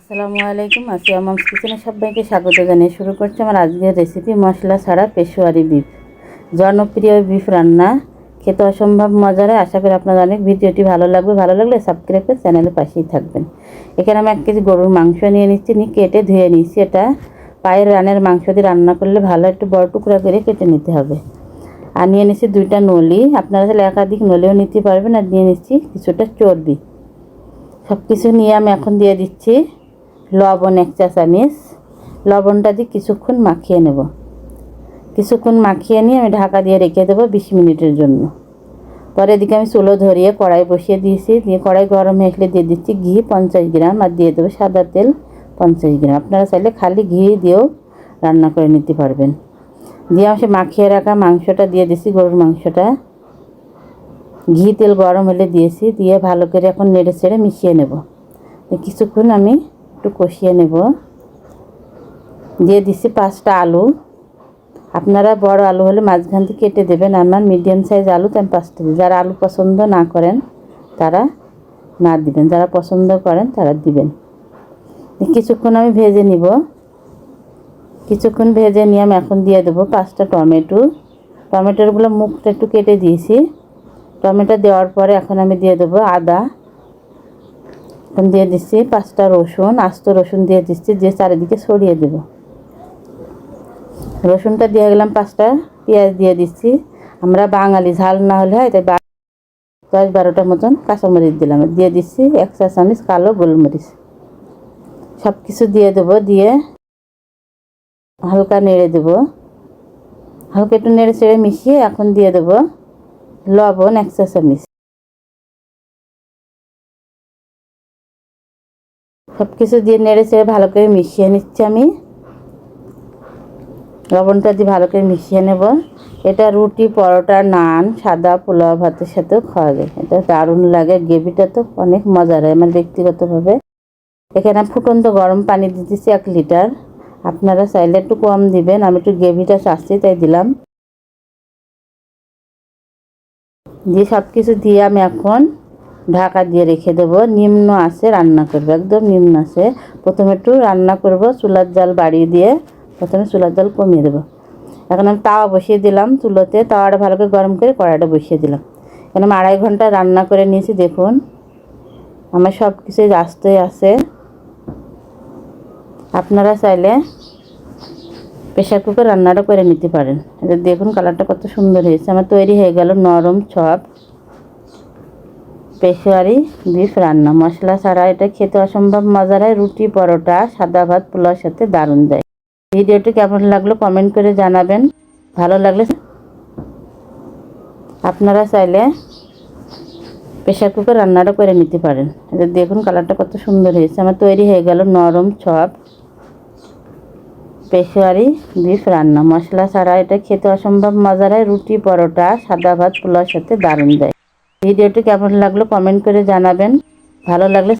আসসালামু আলাইকুম, আসিয়া মামস কিচেনে সবাইকে স্বাগত জানিয়ে শুরু করছি আমার আজকের রেসিপি মশলা ছাড়া পেশোয়ারি বিফ জনপ্রিয় বিফ রান্না, খেতে অসম্ভব মজার হয়। আশা করি আপনাদের অনেক ভিডিওটি ভালো লাগবে। ভালো লাগলে সাবস্ক্রাইব করে চ্যানেলের পাশেই থাকবেন। এখানে আমি এক কেজি গরুর মাংস নিয়ে নিচ্ছি, নিয়ে কেটে ধুয়ে নিচ্ছি এটা পায়ের রানের মাংস দিয়ে রান্না করলে ভালো একটু বড় টুকরা করে কেটে নিতে হবে। আর নিয়ে নিচ্ছি দুইটা নলি। আপনারা তাহলে একাধিক নলিও নিতে পারবেন। আর নিয়ে নিচ্ছি কিছুটা চর্বি। সব কিছু নিয়ে আমি এখন দিয়ে দিচ্ছি। লবণ এক চা চামিচ। লবণটা দিয়ে কিছুক্ষণ মাখিয়ে নেব। কিছুক্ষণ মাখিয়ে নিয়ে আমি ঢাকা দিয়ে রেখে দেবো বিশ মিনিটের জন্য। পরে এদিকে আমি চুলো ধরিয়ে কড়াই বসিয়ে দিয়েছি। দিয়ে কড়াই গরম হয়ে দিয়ে দিচ্ছি ঘি পঞ্চাশ গ্রাম আর দিয়ে দেবো সাদা তেল পঞ্চাশ গ্রাম। আপনারা চাইলে খালি ঘি দিয়েও রান্না করে নিতে পারবেন। দিয়ে আমি সে মাখিয়ে রাখা মাংসটা দিয়ে দিছি গরুর মাংসটা। ঘি তেল গরম হলে দিয়েছি। দিয়ে ভালো করে এখন নেড়ে ছেড়ে মিশিয়ে নেব। কিছুক্ষণ আমি একটু কষিয়ে নেব। দিয়ে দিছি পাঁচটা আলু। আপনারা বড় আলু হলে মাঝখান থেকে কেটে দেবেন। আমার মিডিয়াম সাইজ আলু তো আমি পাঁচটা দিই। যারা আলু পছন্দ না করেন, তারা না দিবেন। যারা পছন্দ করেন, তারা দিবেন। কিছুক্ষণ আমি ভেজে নিব। কিছুক্ষণ ভেজে নিয়ে আমি এখন দিয়ে দেবো পাঁচটা টমেটো। টমেটোরগুলো মুখটা একটু কেটে দিয়েছি। টমেটো দেওয়ার পরে এখন আমি দিয়ে দেবো আদা। এখন দিয়ে দিচ্ছি, পাঁচটা রসুন, আস্ত রসুন দিয়ে দিচ্ছি, দিয়ে চারিদিকে ছড়িয়ে দেব। রসুনটা দিয়ে গেলাম পাঁচটা, পেঁয়াজ দিয়ে দিচ্ছি। আমরা বাঙালি, ঝাল না হলে হয়, তাই দশ বারোটার মতন কাঁচামরিচ দিলাম। দিয়ে দিচ্ছি এক চা চামচ কালো গোলমরিচ। সব কিছু দিয়ে দেবো, দিয়ে হালকা নেড়ে দেবো। হালকা একটু নেড়ে চেড়ে মিশিয়ে এখন দিয়ে দেবো লবণ এক চা সব কিছু দিয়ে নেড়ে চেড়ে ভালো করে মিশিয়ে নিচ্ছি আমি। লবণটা দিয়ে ভালো করে মিশিয়ে নেব। এটা রুটি, পরোটা, নান, সাদা পোলাও ভাতের সাথেও খাওয়া যায়। এটা দারুণ লাগে, গ্রেভিটা তো অনেক মজার হয় আমার ব্যক্তিগতভাবে। এখানে ফুটন্ত গরম পানি দিতেছি এক লিটার। আপনারা চাইলে একটু কম দিবেন, আমি একটু গ্রেভিটা চাচ্ছি, তাই দিলাম। দিয়ে সব কিছু দিয়ে আমি এখন ঢাকা দিয়ে রেখে দেবো। নিম্ন আছে রান্না করব, একদম নিম্ন আছে প্রথমে একটু রান্না করব, চুলার জাল বাড়িয়ে দিয়ে প্রথমে চুলার জাল কমিয়ে দেবো। এখন আমি তাওয়া বসিয়ে দিলাম চুলোতে, তাওয়াটা ভালো করে গরম করে কড়াইটা বসিয়ে দিলাম। এখন আমি আড়াই ঘণ্টা রান্না করে নিয়েছি, দেখুন। আমার সব কিছুই রাস্তায় আছে আপনারা চাইলে প্রেশার কুকার রান্নাটা করে নিতে পারেন। এটা দেখুন, কালারটা কত সুন্দর হয়েছে। আমার তৈরি হয়ে গেল নরম চপ পেশোয়ারি বিফ রান্না। মশলা ছাড়া এটা খেতে অসম্ভব মজার হয়। রুটি, পরোটা, সাদা ভাত, পোলাওর সাথে দারুণ দেয়। ভিডিওটি কেমন লাগল কমেন্ট করে জানাবেন। ভালো লাগলে আপনারা চাইলে প্রেশার কুকার রান্নাটা করে নিতে পারেন। এটা দেখুন কালারটা কত সুন্দর হয়েছে। আমার তৈরি হয়ে গেল নরম চপ পেশোয়ারি বিফ রান্না। মশলা ছাড়া এটা খেতে অসম্ভব মজার হয়। রুটি, পরোটা, সাদা ভাত, পোলাওর সাথে দারুণ দেয়। ভিডিওটি কেমন লাগল কমেন্ট করে জানাবেন। ভালো লাগলে